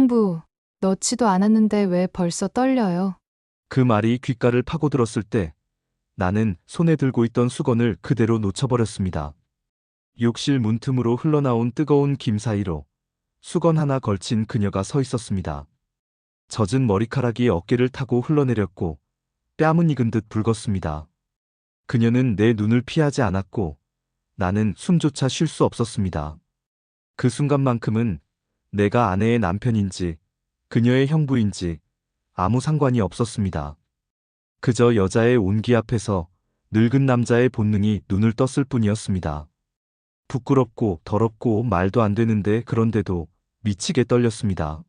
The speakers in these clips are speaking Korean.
형부, 넣지도 않았는데 왜 벌써 떨려요? 그 말이 귓가를 파고들었을 때 나는 손에 들고 있던 수건을 그대로 놓쳐버렸습니다. 욕실 문틈으로 흘러나온 뜨거운 김 사이로 수건 하나 걸친 그녀가 서 있었습니다. 젖은 머리카락이 어깨를 타고 흘러내렸고 뺨은 익은 듯 붉었습니다. 그녀는 내 눈을 피하지 않았고 나는 숨조차 쉴 수 없었습니다. 그 순간만큼은 내가 아내의 남편인지 그녀의 형부인지 아무 상관이 없었습니다. 그저 여자의 온기 앞에서 늙은 남자의 본능이 눈을 떴을 뿐이었습니다. 부끄럽고 더럽고 말도 안 되는데 그런데도 미치게 떨렸습니다.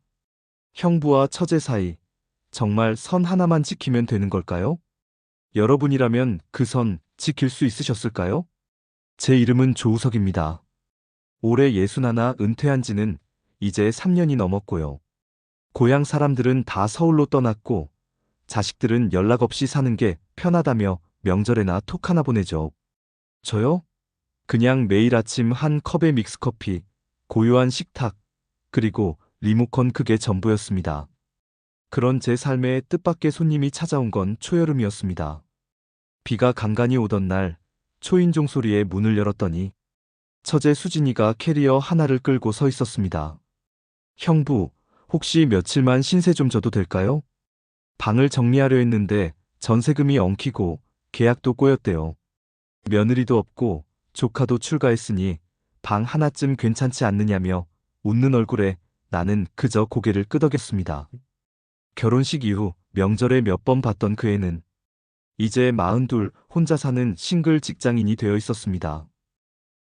형부와 처제 사이 정말 선 하나만 지키면 되는 걸까요? 여러분이라면 그 선 지킬 수 있으셨을까요? 제 이름은 조우석입니다. 올해 예순 하나 은퇴한 지는 이제 3년이 넘었고요. 고향 사람들은 다 서울로 떠났고 자식들은 연락 없이 사는 게 편하다며 명절에나 톡 하나 보내죠. 저요? 그냥 매일 아침 한 컵의 믹스커피, 고요한 식탁, 그리고 리모컨 그게 전부였습니다. 그런 제 삶에 뜻밖의 손님이 찾아온 건 초여름이었습니다. 비가 간간히 오던 날 초인종 소리에 문을 열었더니 처제 수진이가 캐리어 하나를 끌고 서 있었습니다. 형부, 혹시 며칠만 신세 좀 져도 될까요? 방을 정리하려 했는데 전세금이 엉키고 계약도 꼬였대요. 며느리도 없고 조카도 출가했으니 방 하나쯤 괜찮지 않느냐며 웃는 얼굴에 나는 그저 고개를 끄덕였습니다. 결혼식 이후 명절에 몇 번 봤던 그 애는 이제 마흔둘 혼자 사는 싱글 직장인이 되어 있었습니다.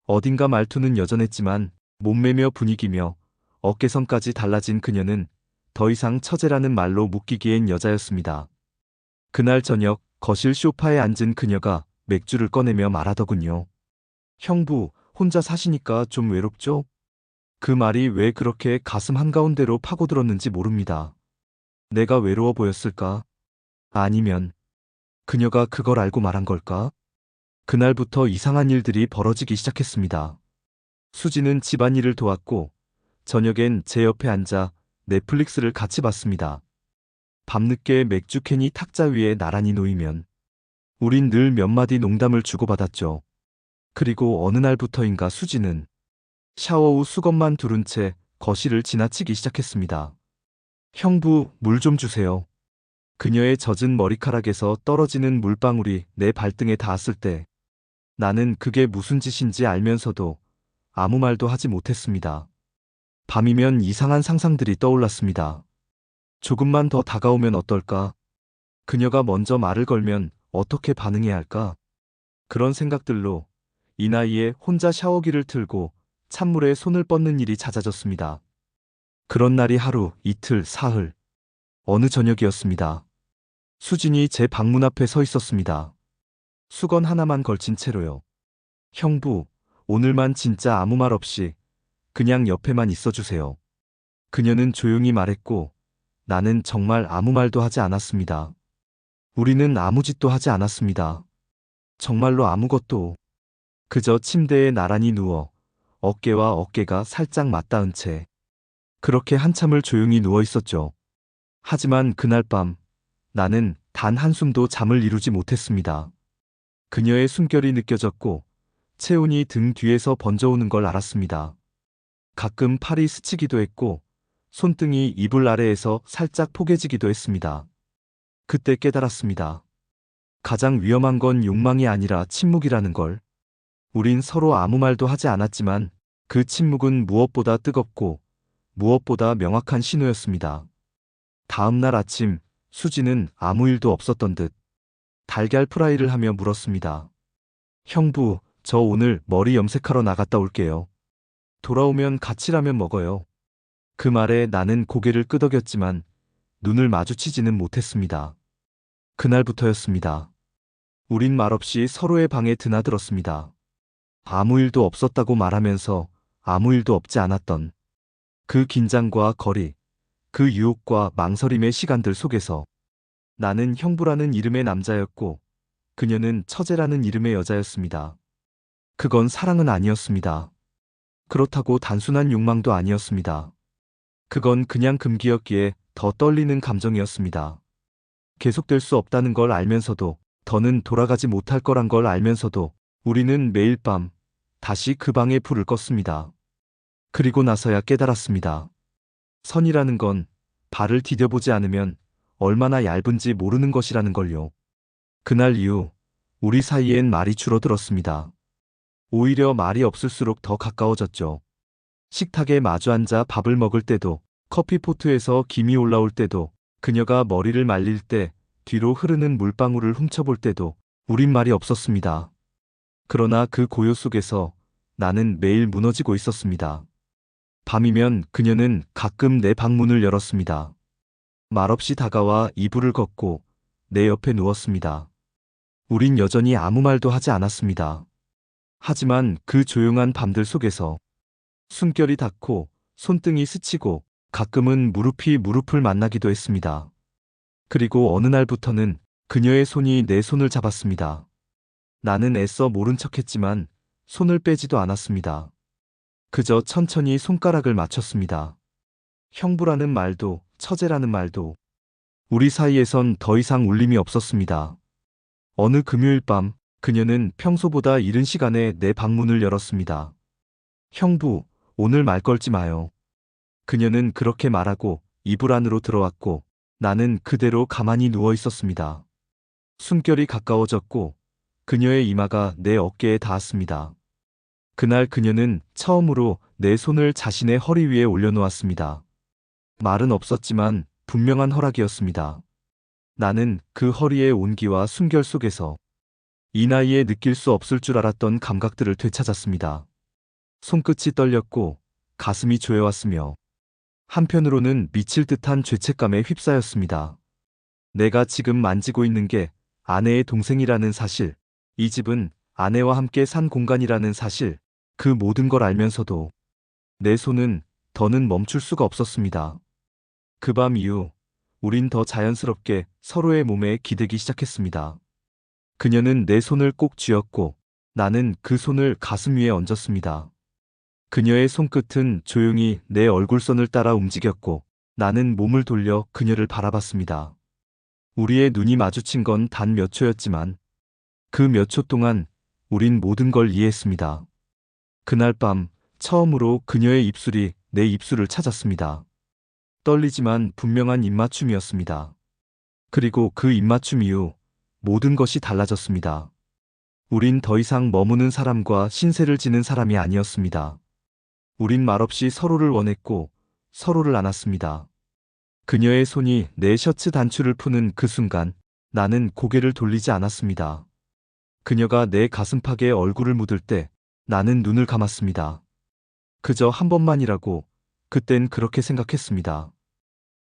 어딘가 말투는 여전했지만 몸매며 분위기며 어깨선까지 달라진 그녀는 더 이상 처제라는 말로 묶이기엔 여자였습니다. 그날 저녁 거실 소파에 앉은 그녀가 맥주를 꺼내며 말하더군요. 형부, 혼자 사시니까 좀 외롭죠? 그 말이 왜 그렇게 가슴 한가운데로 파고들었는지 모릅니다. 내가 외로워 보였을까? 아니면 그녀가 그걸 알고 말한 걸까? 그날부터 이상한 일들이 벌어지기 시작했습니다. 수지는 집안일을 도왔고 저녁엔 제 옆에 앉아 넷플릭스를 같이 봤습니다. 밤늦게 맥주캔이 탁자 위에 나란히 놓이면 우린 늘 몇 마디 농담을 주고받았죠. 그리고 어느 날부터인가 수지는 샤워 후 수건만 두른 채 거실을 지나치기 시작했습니다. 형부, 물 좀 주세요. 그녀의 젖은 머리카락에서 떨어지는 물방울이 내 발등에 닿았을 때 나는 그게 무슨 짓인지 알면서도 아무 말도 하지 못했습니다. 밤이면 이상한 상상들이 떠올랐습니다. 조금만 더 다가오면 어떨까? 그녀가 먼저 말을 걸면 어떻게 반응해야 할까? 그런 생각들로 이 나이에 혼자 샤워기를 틀고 찬물에 손을 뻗는 일이 잦아졌습니다. 그런 날이 하루, 이틀, 사흘. 어느 저녁이었습니다. 수진이 제 방문 앞에 서 있었습니다. 수건 하나만 걸친 채로요. 형부, 오늘만 진짜 아무 말 없이 그냥 옆에만 있어 주세요. 그녀는 조용히 말했고 나는 정말 아무 말도 하지 않았습니다. 우리는 아무 짓도 하지 않았습니다. 정말로 아무것도. 그저 침대에 나란히 누워 어깨와 어깨가 살짝 맞닿은 채 그렇게 한참을 조용히 누워 있었죠. 하지만 그날 밤 나는 단 한숨도 잠을 이루지 못했습니다. 그녀의 숨결이 느껴졌고 체온이 등 뒤에서 번져오는 걸 알았습니다. 가끔 팔이 스치기도 했고 손등이 이불 아래에서 살짝 포개지기도 했습니다. 그때 깨달았습니다. 가장 위험한 건 욕망이 아니라 침묵이라는 걸. 우린 서로 아무 말도 하지 않았지만 그 침묵은 무엇보다 뜨겁고 무엇보다 명확한 신호였습니다. 다음 날 아침 수지는 아무 일도 없었던 듯 달걀 프라이를 하며 물었습니다. 형부, 저 오늘 머리 염색하러 나갔다 올게요. 돌아오면 같이 라면 먹어요. 그 말에 나는 고개를 끄덕였지만 눈을 마주치지는 못했습니다. 그날부터였습니다. 우린 말없이 서로의 방에 드나들었습니다. 아무 일도 없었다고 말하면서 아무 일도 없지 않았던 그 긴장과 거리, 그 유혹과 망설임의 시간들 속에서 나는 형부라는 이름의 남자였고 그녀는 처제라는 이름의 여자였습니다. 그건 사랑은 아니었습니다. 그렇다고 단순한 욕망도 아니었습니다. 그건 그냥 금기였기에 더 떨리는 감정이었습니다. 계속될 수 없다는 걸 알면서도 더는 돌아가지 못할 거란 걸 알면서도 우리는 매일 밤 다시 그 방에 불을 껐습니다. 그리고 나서야 깨달았습니다. 선이라는 건 발을 디뎌보지 않으면 얼마나 얇은지 모르는 것이라는 걸요. 그날 이후 우리 사이엔 말이 줄어들었습니다. 오히려 말이 없을수록 더 가까워졌죠. 식탁에 마주 앉아 밥을 먹을 때도 커피포트에서 김이 올라올 때도 그녀가 머리를 말릴 때 뒤로 흐르는 물방울을 훔쳐볼 때도 우린 말이 없었습니다. 그러나 그 고요 속에서 나는 매일 무너지고 있었습니다. 밤이면 그녀는 가끔 내 방문을 열었습니다. 말없이 다가와 이불을 걷고 내 옆에 누웠습니다. 우린 여전히 아무 말도 하지 않았습니다. 하지만 그 조용한 밤들 속에서 숨결이 닿고 손등이 스치고 가끔은 무릎이 무릎을 만나기도 했습니다. 그리고 어느 날부터는 그녀의 손이 내 손을 잡았습니다. 나는 애써 모른 척 했지만 손을 빼지도 않았습니다. 그저 천천히 손가락을 맞췄습니다. 형부라는 말도 처제라는 말도 우리 사이에선 더 이상 울림이 없었습니다. 어느 금요일 밤 그녀는 평소보다 이른 시간에 내 방문을 열었습니다. 형부, 오늘 말 걸지 마요. 그녀는 그렇게 말하고 이불 안으로 들어왔고 나는 그대로 가만히 누워 있었습니다. 숨결이 가까워졌고 그녀의 이마가 내 어깨에 닿았습니다. 그날 그녀는 처음으로 내 손을 자신의 허리 위에 올려놓았습니다. 말은 없었지만 분명한 허락이었습니다. 나는 그 허리의 온기와 숨결 속에서 이 나이에 느낄 수 없을 줄 알았던 감각들을 되찾았습니다. 손끝이 떨렸고 가슴이 조여왔으며 한편으로는 미칠 듯한 죄책감에 휩싸였습니다. 내가 지금 만지고 있는 게 아내의 동생이라는 사실, 이 집은 아내와 함께 산 공간이라는 사실, 그 모든 걸 알면서도 내 손은 더는 멈출 수가 없었습니다. 그 밤 이후 우린 더 자연스럽게 서로의 몸에 기대기 시작했습니다. 그녀는 내 손을 꼭 쥐었고 나는 그 손을 가슴 위에 얹었습니다. 그녀의 손끝은 조용히 내 얼굴선을 따라 움직였고 나는 몸을 돌려 그녀를 바라봤습니다. 우리의 눈이 마주친 건 단 몇 초였지만 그 몇 초 동안 우린 모든 걸 이해했습니다. 그날 밤 처음으로 그녀의 입술이 내 입술을 찾았습니다. 떨리지만 분명한 입맞춤이었습니다. 그리고 그 입맞춤 이후 모든 것이 달라졌습니다. 우린 더 이상 머무는 사람과 신세를 지는 사람이 아니었습니다. 우린 말없이 서로를 원했고 서로를 안았습니다. 그녀의 손이 내 셔츠 단추를 푸는 그 순간 나는 고개를 돌리지 않았습니다. 그녀가 내 가슴팍에 얼굴을 묻을 때 나는 눈을 감았습니다. 그저 한 번만이라고 그땐 그렇게 생각했습니다.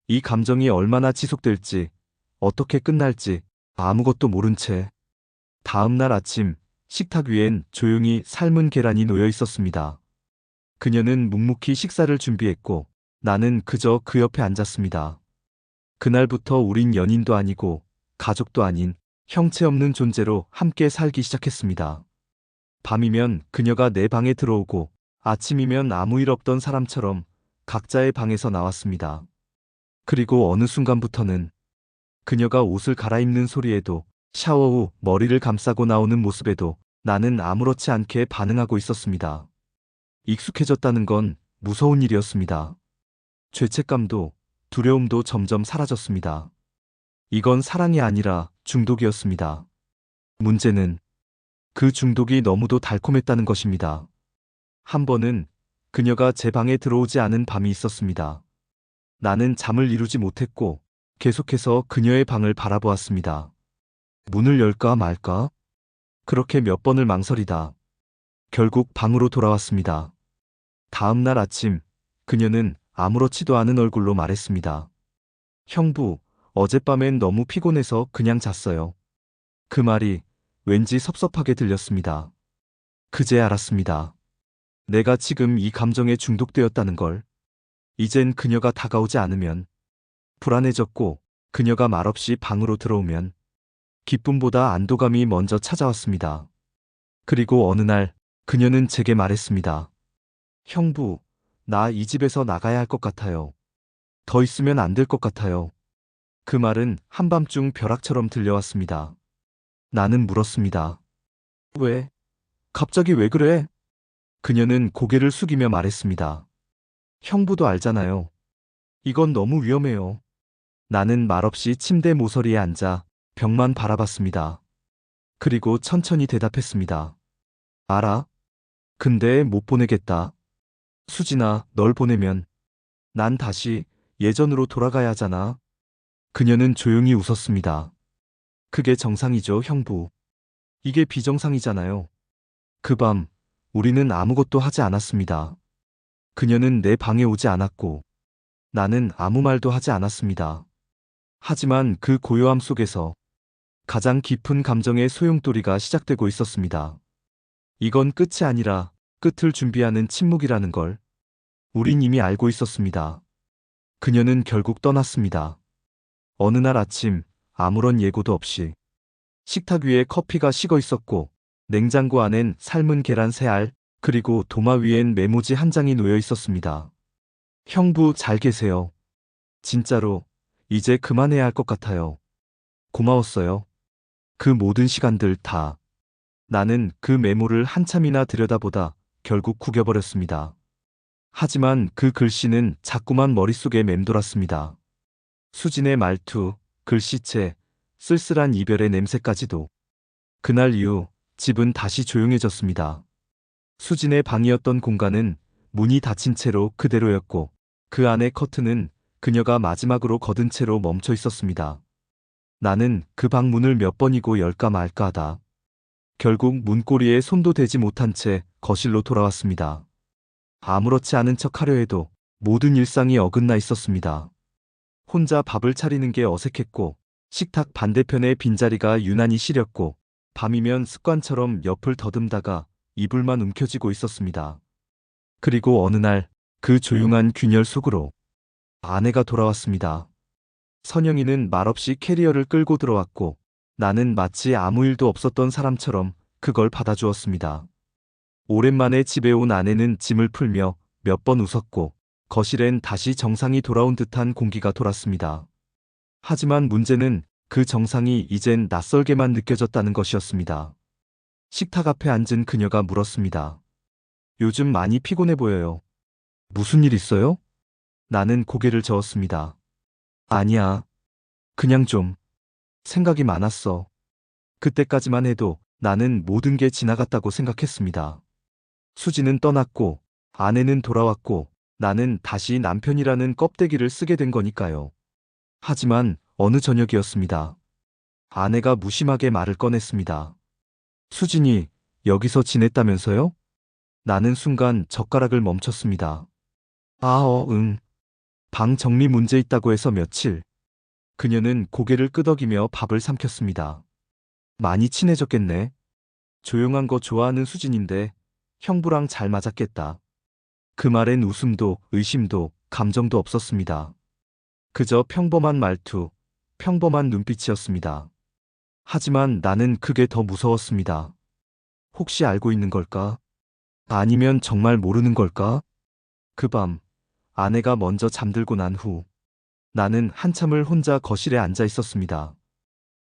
이 감정이 얼마나 지속될지, 어떻게 끝날지 아무것도 모른 채 다음 날 아침 식탁 위엔 조용히 삶은 계란이 놓여 있었습니다. 그녀는 묵묵히 식사를 준비했고 나는 그저 그 옆에 앉았습니다. 그날부터 우린 연인도 아니고 가족도 아닌 형체 없는 존재로 함께 살기 시작했습니다. 밤이면 그녀가 내 방에 들어오고 아침이면 아무 일 없던 사람처럼 각자의 방에서 나왔습니다. 그리고 어느 순간부터는 그녀가 옷을 갈아입는 소리에도 샤워 후 머리를 감싸고 나오는 모습에도 나는 아무렇지 않게 반응하고 있었습니다. 익숙해졌다는 건 무서운 일이었습니다. 죄책감도 두려움도 점점 사라졌습니다. 이건 사랑이 아니라 중독이었습니다. 문제는 그 중독이 너무도 달콤했다는 것입니다. 한 번은 그녀가 제 방에 들어오지 않은 밤이 있었습니다. 나는 잠을 이루지 못했고 계속해서 그녀의 방을 바라보았습니다. 문을 열까 말까? 그렇게 몇 번을 망설이다. 결국 방으로 돌아왔습니다. 다음 날 아침 그녀는 아무렇지도 않은 얼굴로 말했습니다. 형부, 어젯밤엔 너무 피곤해서 그냥 잤어요. 그 말이 왠지 섭섭하게 들렸습니다. 그제 알았습니다. 내가 지금 이 감정에 중독되었다는 걸. 이젠 그녀가 다가오지 않으면 불안해졌고 그녀가 말없이 방으로 들어오면 기쁨보다 안도감이 먼저 찾아왔습니다. 그리고 어느 날 그녀는 제게 말했습니다. 형부, 나 이 집에서 나가야 할 것 같아요. 더 있으면 안 될 것 같아요. 그 말은 한밤중 벼락처럼 들려왔습니다. 나는 물었습니다. 왜? 갑자기 왜 그래? 그녀는 고개를 숙이며 말했습니다. 형부도 알잖아요. 이건 너무 위험해요. 나는 말없이 침대 모서리에 앉아 벽만 바라봤습니다. 그리고 천천히 대답했습니다. 알아. 근데 못 보내겠다. 수진아, 널 보내면 난 다시 예전으로 돌아가야 하잖아. 그녀는 조용히 웃었습니다. 그게 정상이죠, 형부. 이게 비정상이잖아요. 그 밤, 우리는 아무것도 하지 않았습니다. 그녀는 내 방에 오지 않았고, 나는 아무 말도 하지 않았습니다. 하지만 그 고요함 속에서 가장 깊은 감정의 소용돌이가 시작되고 있었습니다. 이건 끝이 아니라 끝을 준비하는 침묵이라는 걸 우린 이미 알고 있었습니다. 그녀는 결국 떠났습니다. 어느 날 아침 아무런 예고도 없이 식탁 위에 커피가 식어 있었고 냉장고 안엔 삶은 계란 세 알, 그리고 도마 위엔 메모지 한 장이 놓여 있었습니다. 형부 잘 계세요. 진짜로 이제 그만해야 할 것 같아요. 고마웠어요. 그 모든 시간들 다. 나는 그 메모를 한참이나 들여다보다 결국 구겨버렸습니다. 하지만 그 글씨는 자꾸만 머릿속에 맴돌았습니다. 수진의 말투, 글씨체, 쓸쓸한 이별의 냄새까지도. 그날 이후 집은 다시 조용해졌습니다. 수진의 방이었던 공간은 문이 닫힌 채로 그대로였고 그 안의 커튼은 그녀가 마지막으로 거둔 채로 멈춰 있었습니다. 나는 그 방 문을 몇 번이고 열까 말까 하다. 결국 문고리에 손도 대지 못한 채 거실로 돌아왔습니다. 아무렇지 않은 척 하려 해도 모든 일상이 어긋나 있었습니다. 혼자 밥을 차리는 게 어색했고 식탁 반대편의 빈자리가 유난히 시렸고 밤이면 습관처럼 옆을 더듬다가 이불만 움켜쥐고 있었습니다. 그리고 어느 날 그 조용한 균열 속으로 아내가 돌아왔습니다. 선영이는 말없이 캐리어를 끌고 들어왔고 나는 마치 아무 일도 없었던 사람처럼 그걸 받아주었습니다. 오랜만에 집에 온 아내는 짐을 풀며 몇 번 웃었고 거실엔 다시 정상이 돌아온 듯한 공기가 돌았습니다. 하지만 문제는 그 정상이 이젠 낯설게만 느껴졌다는 것이었습니다. 식탁 앞에 앉은 그녀가 물었습니다. 요즘 많이 피곤해 보여요. 무슨 일 있어요? 나는 고개를 저었습니다. 아니야. 그냥 좀 생각이 많았어. 그때까지만 해도 나는 모든 게 지나갔다고 생각했습니다. 수지는 떠났고 아내는 돌아왔고 나는 다시 남편이라는 껍데기를 쓰게 된 거니까요. 하지만 어느 저녁이었습니다. 아내가 무심하게 말을 꺼냈습니다. 수진이 여기서 지냈다면서요? 나는 순간 젓가락을 멈췄습니다. 아, 어, 응. 방 정리 문제 있다고 해서 며칠. 그녀는 고개를 끄덕이며 밥을 삼켰습니다. 많이 친해졌겠네. 조용한 거 좋아하는 수진인데 형부랑 잘 맞았겠다. 그 말엔 웃음도 의심도 감정도 없었습니다. 그저 평범한 말투, 평범한 눈빛이었습니다. 하지만 나는 그게 더 무서웠습니다. 혹시 알고 있는 걸까? 아니면 정말 모르는 걸까? 그 밤, 아내가 먼저 잠들고 난 후, 나는 한참을 혼자 거실에 앉아 있었습니다.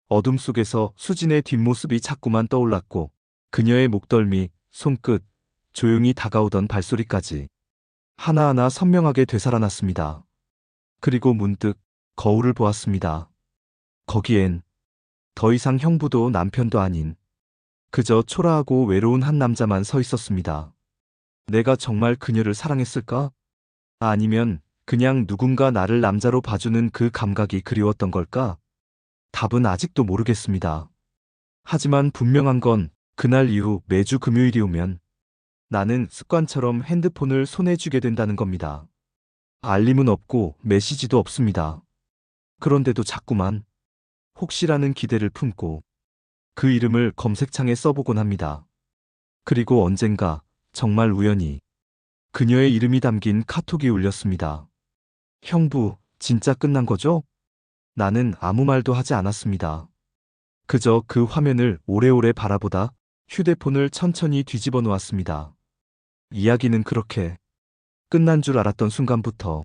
어둠 속에서 수진의 뒷모습이 자꾸만 떠올랐고, 그녀의 목덜미, 손끝, 조용히 다가오던 발소리까지 하나하나 선명하게 되살아났습니다. 그리고 문득 거울을 보았습니다. 거기엔 더 이상 형부도 남편도 아닌 그저 초라하고 외로운 한 남자만 서 있었습니다. 내가 정말 그녀를 사랑했을까? 아니면 그냥 누군가 나를 남자로 봐주는 그 감각이 그리웠던 걸까? 답은 아직도 모르겠습니다. 하지만 분명한 건 그날 이후 매주 금요일이 오면 나는 습관처럼 핸드폰을 손에 쥐게 된다는 겁니다. 알림은 없고 메시지도 없습니다. 그런데도 자꾸만 혹시라는 기대를 품고 그 이름을 검색창에 써보곤 합니다. 그리고 언젠가 정말 우연히 그녀의 이름이 담긴 카톡이 울렸습니다. 형부, 진짜 끝난 거죠? 나는 아무 말도 하지 않았습니다. 그저 그 화면을 오래오래 바라보다 휴대폰을 천천히 뒤집어 놓았습니다. 이야기는 그렇게 끝난 줄 알았던 순간부터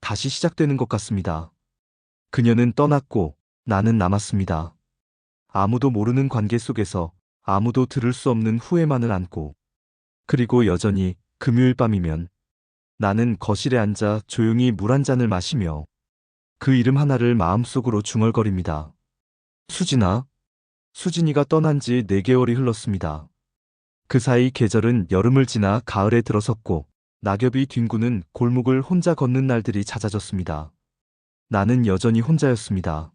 다시 시작되는 것 같습니다. 그녀는 떠났고 나는 남았습니다. 아무도 모르는 관계 속에서 아무도 들을 수 없는 후회만을 안고 그리고 여전히 금요일 밤이면 나는 거실에 앉아 조용히 물 한 잔을 마시며 그 이름 하나를 마음속으로 중얼거립니다. 수진아. 수진이가 떠난 지 4개월이 흘렀습니다. 그 사이 계절은 여름을 지나 가을에 들어섰고 낙엽이 뒹구는 골목을 혼자 걷는 날들이 잦아졌습니다. 나는 여전히 혼자였습니다.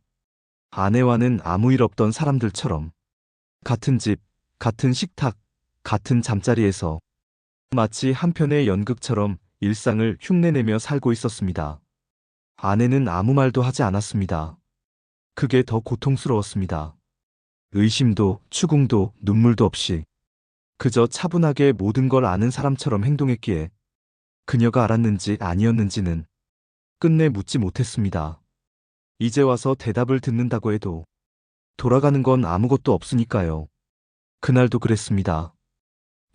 아내와는 아무 일 없던 사람들처럼 같은 집, 같은 식탁, 같은 잠자리에서 마치 한편의 연극처럼 일상을 흉내내며 살고 있었습니다. 아내는 아무 말도 하지 않았습니다. 그게 더 고통스러웠습니다. 의심도 추궁도 눈물도 없이 그저 차분하게 모든 걸 아는 사람처럼 행동했기에 그녀가 알았는지 아니었는지는 끝내 묻지 못했습니다. 이제 와서 대답을 듣는다고 해도 돌아가는 건 아무것도 없으니까요. 그날도 그랬습니다.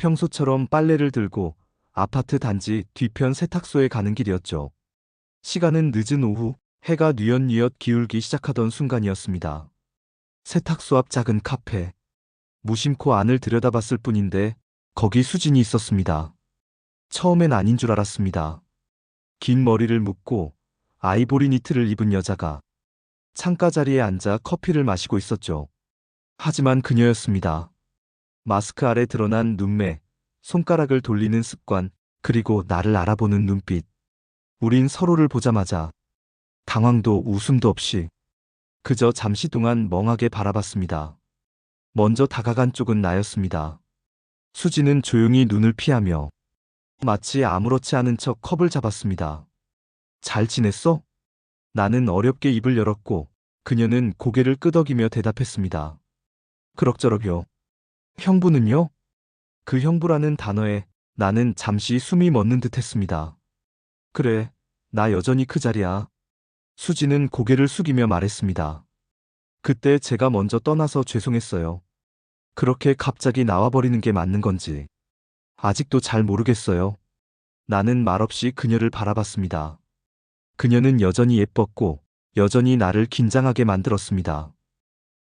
평소처럼 빨래를 들고 아파트 단지 뒤편 세탁소에 가는 길이었죠. 시간은 늦은 오후 해가 뉘엿뉘엿 기울기 시작하던 순간이었습니다. 세탁소 앞 작은 카페. 무심코 안을 들여다봤을 뿐인데 거기 수진이 있었습니다. 처음엔 아닌 줄 알았습니다. 긴 머리를 묶고 아이보리 니트를 입은 여자가 창가 자리에 앉아 커피를 마시고 있었죠. 하지만 그녀였습니다. 마스크 아래 드러난 눈매, 손가락을 돌리는 습관, 그리고 나를 알아보는 눈빛. 우린 서로를 보자마자 당황도 웃음도 없이 그저 잠시 동안 멍하게 바라봤습니다. 먼저 다가간 쪽은 나였습니다. 수지는 조용히 눈을 피하며 마치 아무렇지 않은 척 컵을 잡았습니다. 잘 지냈어? 나는 어렵게 입을 열었고 그녀는 고개를 끄덕이며 대답했습니다. 그럭저럭요. 형부는요? 그 형부라는 단어에 나는 잠시 숨이 멎는 듯 했습니다. 그래, 나 여전히 그 자리야. 수지는 고개를 숙이며 말했습니다. 그때 제가 먼저 떠나서 죄송했어요. 그렇게 갑자기 나와버리는 게 맞는 건지. 아직도 잘 모르겠어요. 나는 말없이 그녀를 바라봤습니다. 그녀는 여전히 예뻤고, 여전히 나를 긴장하게 만들었습니다.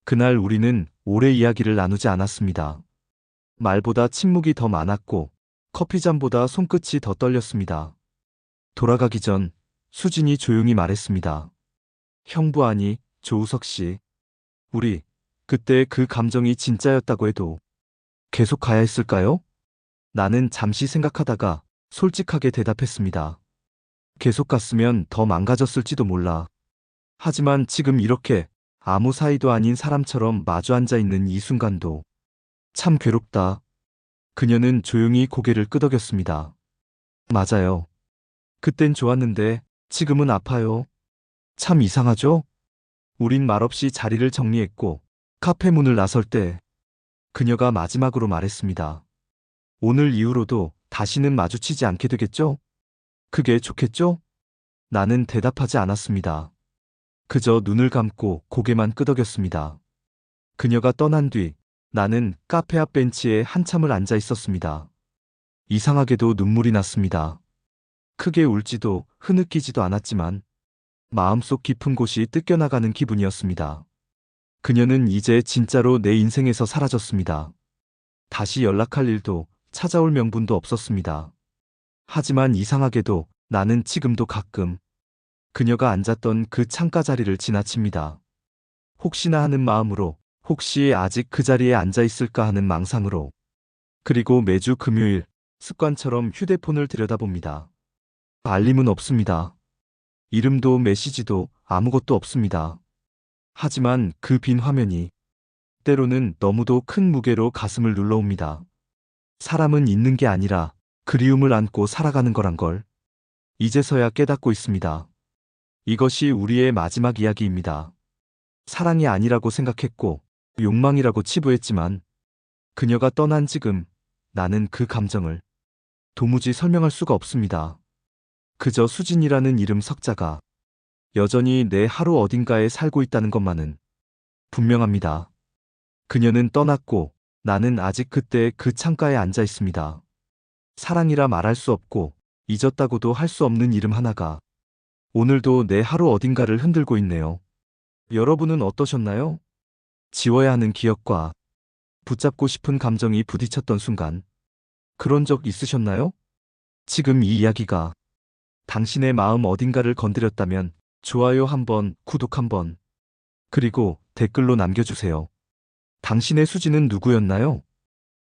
그날 우리는 오래 이야기를 나누지 않았습니다. 말보다 침묵이 더 많았고, 커피잔보다 손끝이 더 떨렸습니다. 돌아가기 전 수진이 조용히 말했습니다. 형부 아니, 조우석 씨. 우리, 그때 그 감정이 진짜였다고 해도 계속 가야 했을까요? 나는 잠시 생각하다가 솔직하게 대답했습니다. 계속 갔으면 더 망가졌을지도 몰라. 하지만 지금 이렇게 아무 사이도 아닌 사람처럼 마주 앉아 있는 이 순간도 참 괴롭다. 그녀는 조용히 고개를 끄덕였습니다. 맞아요. 그땐 좋았는데 지금은 아파요. 참 이상하죠? 우린 말없이 자리를 정리했고 카페 문을 나설 때 그녀가 마지막으로 말했습니다. 오늘 이후로도 다시는 마주치지 않게 되겠죠? 그게 좋겠죠? 나는 대답하지 않았습니다. 그저 눈을 감고 고개만 끄덕였습니다. 그녀가 떠난 뒤 나는 카페 앞 벤치에 한참을 앉아 있었습니다. 이상하게도 눈물이 났습니다. 크게 울지도 흐느끼지도 않았지만 마음속 깊은 곳이 뜯겨나가는 기분이었습니다. 그녀는 이제 진짜로 내 인생에서 사라졌습니다. 다시 연락할 일도 찾아올 명분도 없었습니다. 하지만 이상하게도 나는 지금도 가끔 그녀가 앉았던 그 창가 자리를 지나칩니다. 혹시나 하는 마음으로, 혹시 아직 그 자리에 앉아 있을까 하는 망상으로. 그리고 매주 금요일 습관처럼 휴대폰을 들여다봅니다. 알림은 없습니다. 이름도 메시지도 아무것도 없습니다. 하지만 그 빈 화면이 때로는 너무도 큰 무게로 가슴을 눌러옵니다. 사람은 있는 게 아니라 그리움을 안고 살아가는 거란 걸 이제서야 깨닫고 있습니다. 이것이 우리의 마지막 이야기입니다. 사랑이 아니라고 생각했고 욕망이라고 치부했지만 그녀가 떠난 지금 나는 그 감정을 도무지 설명할 수가 없습니다. 그저 수진이라는 이름 석자가 여전히 내 하루 어딘가에 살고 있다는 것만은 분명합니다. 그녀는 떠났고 나는 아직 그때 그 창가에 앉아 있습니다. 사랑이라 말할 수 없고 잊었다고도 할 수 없는 이름 하나가 오늘도 내 하루 어딘가를 흔들고 있네요. 여러분은 어떠셨나요? 지워야 하는 기억과 붙잡고 싶은 감정이 부딪혔던 순간. 그런 적 있으셨나요? 지금 이 이야기가 당신의 마음 어딘가를 건드렸다면 좋아요 한번, 구독 한번, 그리고 댓글로 남겨주세요. 당신의 수지는 누구였나요?